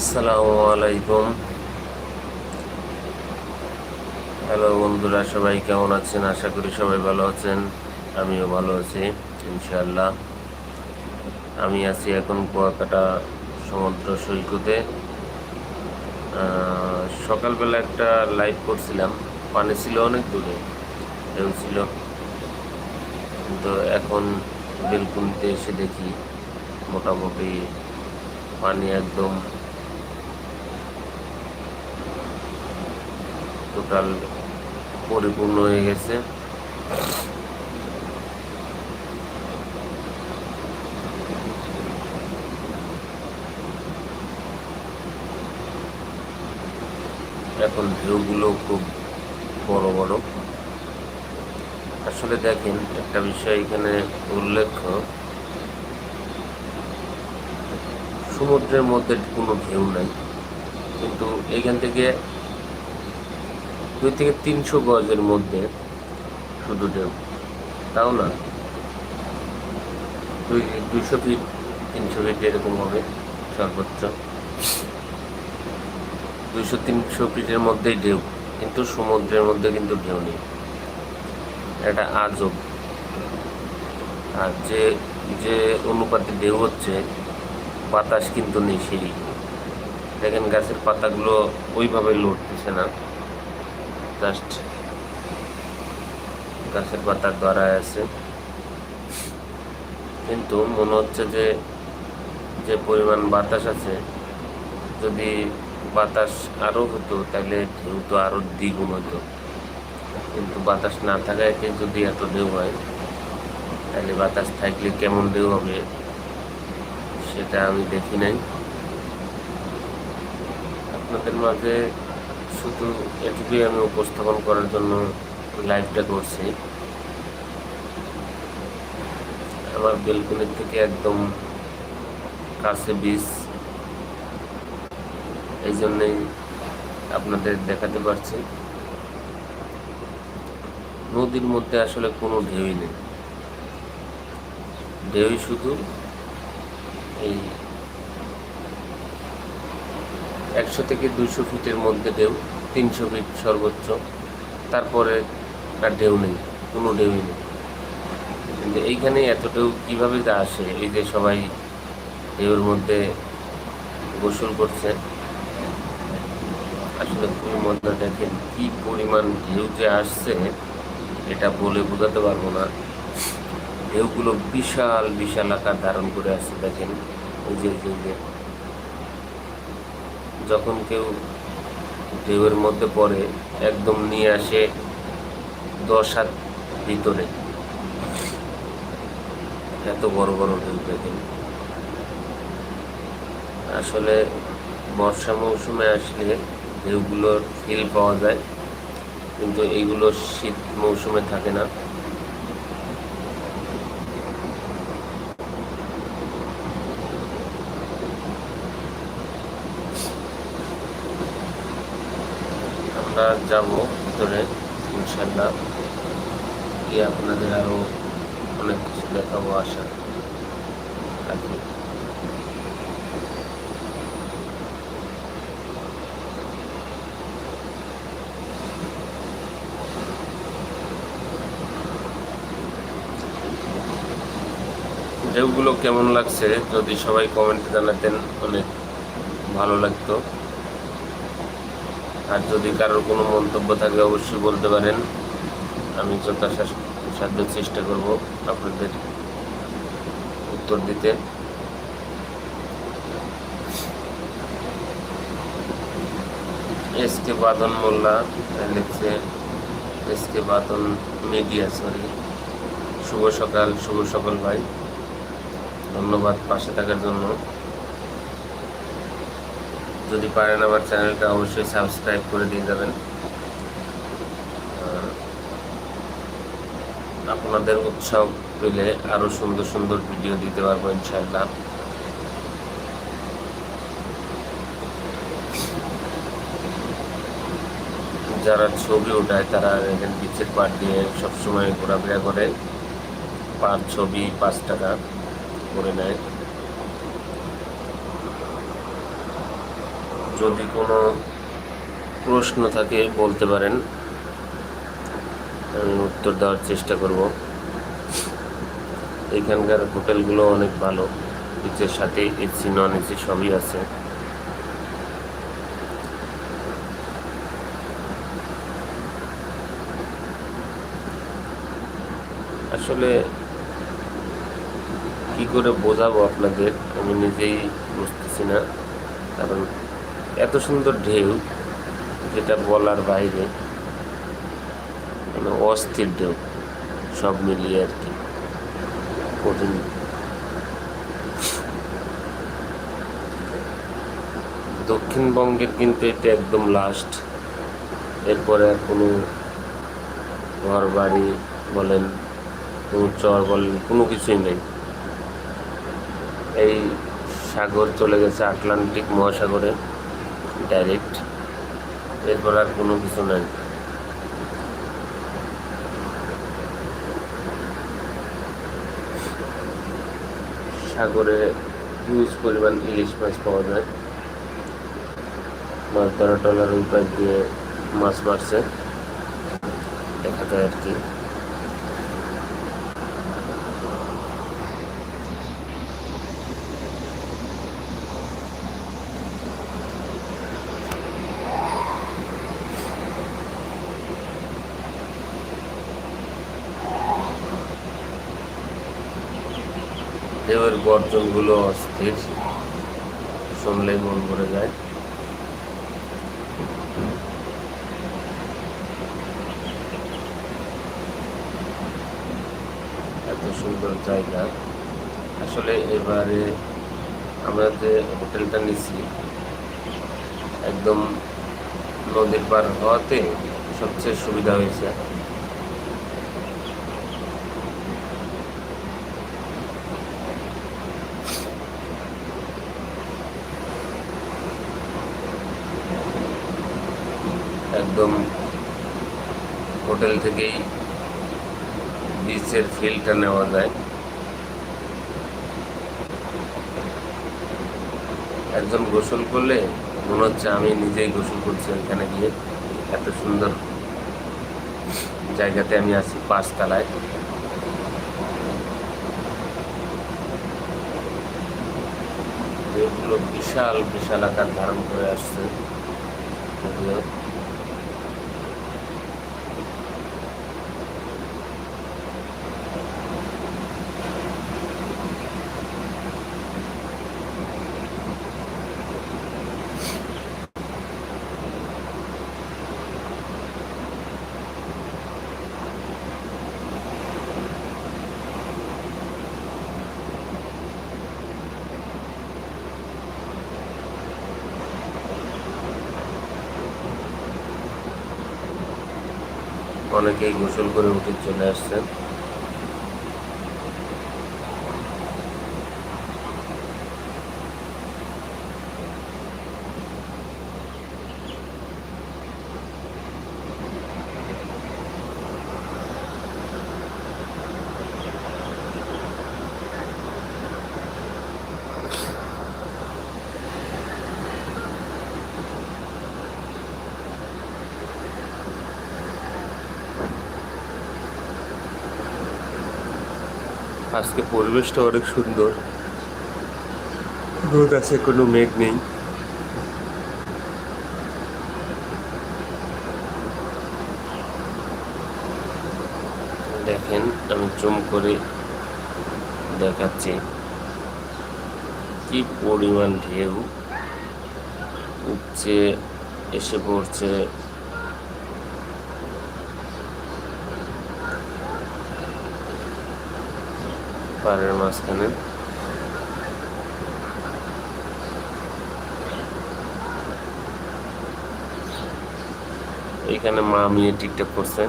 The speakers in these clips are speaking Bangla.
আসসালামু আলাইকুম। হ্যালো বন্ধুরা, সবাই কেমন আছেন? আশা করি সবাই ভালো আছেন। আমিও ভালো আছি, ইনশাআল্লাহ। আমি আছি এখন কুয়াকাটা সমুদ্র সৈকতে। সকালবেলা একটা লাইভ করছিলাম। পানি ছিল অনেক দূরে, ঢেউ ছিল। কিন্তু এখন বেলকুনিতে এসে দেখি, মোটামুটি পানি একদম টোটাল পরিপূর্ণ হয়ে গেছে। এখন ঢেউগুলো খুব বড় বড়। আসলে দেখেন, একটা বিষয় এখানে উল্লেখ্য। সমুদ্রের মধ্যে কোনো ঢেউ নাই। কিন্তু এখান থেকে দুই থেকে তিনশো গজের মধ্যে শুধু ঢেউ তাও না। দুই, দুইশো ফিট তিনশো ফিট এরকম হবে সর্বোচ্চ। দুইশো, তিনশো ফিটের মধ্যেই ঢেউ কিন্তু সমুদ্রের মধ্যে কিন্তু ঢেউ নেই। এটা আজব। আর যে যে অনুপাতে ঢেউ হচ্ছে, বাতাস কিন্তু নেই সেই। দেখেন গাছের পাতাগুলো ওইভাবে লড়তেছে না। জাস্ট গাছের পাতার দ্বারা আছে। কিন্তু মনে হচ্ছে যে যে পরিমাণ বাতাস আছে, যদি বাতাস আরও হতো, তাহলে ঢেউ তো আরও দ্বিগুণ হতো। কিন্তু বাতাস না থাকায় যদি এত ঢেউ হয়, তাহলে বাতাস থাকলে কেমন ঢেউ হবে, সেটা আমি দেখি নাই। আপনাদের মাঝে শুধু এটুকুই আমি উপস্থাপন করার জন্য লাইভটা করছি। আমার বেলকনির থেকে একদম কাছে বীজ এই জন্যই আপনাদের দেখাতে পারছি। নদীর মধ্যে আসলে কোনো ঢেউই নেই। ঢেউই শুধু এই একশো থেকে দুইশো ফিটের মধ্যে ঢেউ, তিনশো ফিট সর্বোচ্চ। তারপরে আর ঢেউ নেই, কোনো ঢেউই নেই। কিন্তু এইখানে এত ঢেউ কীভাবে যা আসে? এই যে সবাই ঢেউর মধ্যে গোসল করছে। আসলে খুবই মজা, দেখেন কি পরিমাণ ঢেউ যে আসছে, এটা বলে বোঝাতে পারব না। ঢেউগুলো বিশাল বিশাল আকার ধারণ করে আসছে, দেখেন। এই যে। যখন কেউ ঢেউয়ের মধ্যে পড়ে, একদম নিয়ে আসে দশ হাত ভিতরে। এত বড় বড় ঢেউ দেখেন। আসলে বর্ষা মৌসুমে আসলে ঢেউগুলোর ফিল পাওয়া যায়, কিন্তু এইগুলো শীত মৌসুমে থাকে না। আমরা যাব ভিতরে, ইনশাল্লাহ। গিয়ে আপনাদের আরও অনেক কিছু দেখাবো আশা রাখি। ঢেউগুলো কেমন লাগছে? যদি সবাই কমেন্টে জানাতেন, অনেক ভালো লাগতো। আর যদি কারোর কোনো মন্তব্য থাকে অবশ্যই বলতে পারেন। আমি যথাসাধ্য চেষ্টা করব আপনাদের উত্তর দিতে। এস কে বাদন মোল্লা লিখছে এস কে বাদন মিডিয়া, সরি। শুভ সকাল শুভ সকাল ভাই। ধন্যবাদ পাশে থাকার জন্য। যদি পারেন আমার চ্যানেলটা অবশ্যই সাবস্ক্রাইব করে দিয়ে যাবেন। আপনাদের উৎসাহ পেলে আরও সুন্দর সুন্দর ভিডিও দিতে পারব ইনশাআল্লাহ। যারা ছবি ওঠায় তারা এখানে বিচের পাট দিয়ে সবসময় ঘোরাফেরা করে। পার ছবি পাঁচ টাকা করে নেয়। যদি কোনো প্রশ্ন থাকে বলতে পারেন, আমি উত্তর দেওয়ার চেষ্টা করব। এখানকার হোটেলগুলো অনেক ভালো বিচের সাথে এসি নন এসি সবই আছে। আসলে কি করে বোঝাবো আপনাদের? আমি নিজেই বুঝতেছি না, কারণ এত সুন্দর ঢেউ যেটা বলার বাইরে মানে অস্থির ঢেউ, সব মিলিয়ে আর কি কঠিন। দক্ষিণবঙ্গের কিন্তু এটা একদম লাস্ট এরপরে আর কোনো ঘর বাড়ি বলেন, কোনো চর বলেন, কোনো কিছুই নেই। এই সাগর চলে গেছে আটলান্টিক মহাসাগরে। ডাইরেক্ট এরপর আর কোনো কিছু নাই। সাগরে হিউজ পরিমাণ ইলিশ মাছ পাওয়া যায়। মাছ ধরা টলার উপায় দিয়ে মাছ মারছে। দেখা যায় আর কি। ঢেউয়ের গর্জনগুলো অস্থির। শুনলেই মন ভরে যায়। এত সুন্দর জায়গা। আসলে এবারে আমরা যে হোটেলটা নিছি, একদম নদীর পার হওয়াতে সবচেয়ে সুবিধা হয়েছে একদম হোটেল থেকেই বিচের ফিলটা নেওয়া যায়। একজন গোসল করলে মনে হচ্ছে আমি নিজেই গোসল করছি ওইখানে গিয়ে। এত সুন্দর জায়গাতে আমি আছি পাঁচতলায়। বিশাল বিশাল আকার ধারণ করে আসছে। অনেকেই গোসল করে উঠে চলে আসছেন। আজকে পরিবেশটা অনেক সুন্দর। রোদ আছে, কোনো মেঘ নেই। দেখেন, আমি জুম করে দেখাচ্ছি কি পরিমাণ ঢেউ। উপচে এসে পড়ছে পাড়ের মাঝখানে। এইখানে মা মেয়ে টিকটক করছে।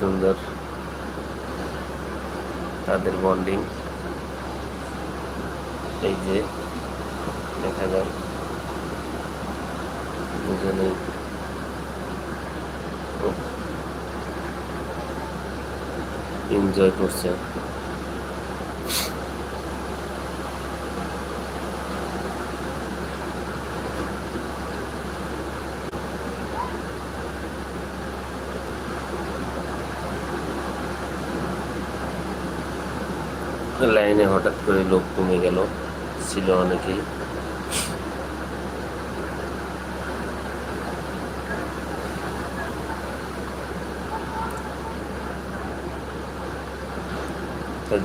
সুন্দর। তাদের বন্ডিং। এই যে, দেখা যায়। দুজনেই এনজয় করছে। লাইনে হঠাৎ করে লোক কমে গেল, ছিল অনেকেই।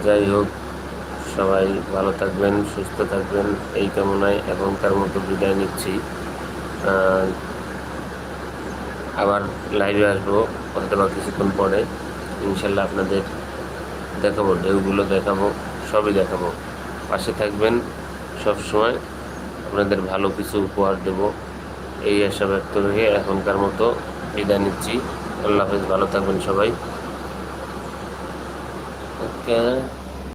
যাই হোক, সবাই ভালো থাকবেন, সুস্থ থাকবেন, এই কামনায় এখনকার মতো বিদায় নিচ্ছি। আবার লাইভে আসব, অথবা কিছুক্ষণ পরে। ইনশাল্লাহ আপনাদের দেখাবো, ঢেউগুলো দেখাবো, সবই দেখাবো। পাশে থাকবেন সব সময় আপনাদের ভালো কিছু উপহার দেব। এই আশা ব্যক্ত রেখে এখনকার মতো বিদায় নিচ্ছি। আল্লাহ হাফেজ, ভালো থাকবেন সবাই। ওকে।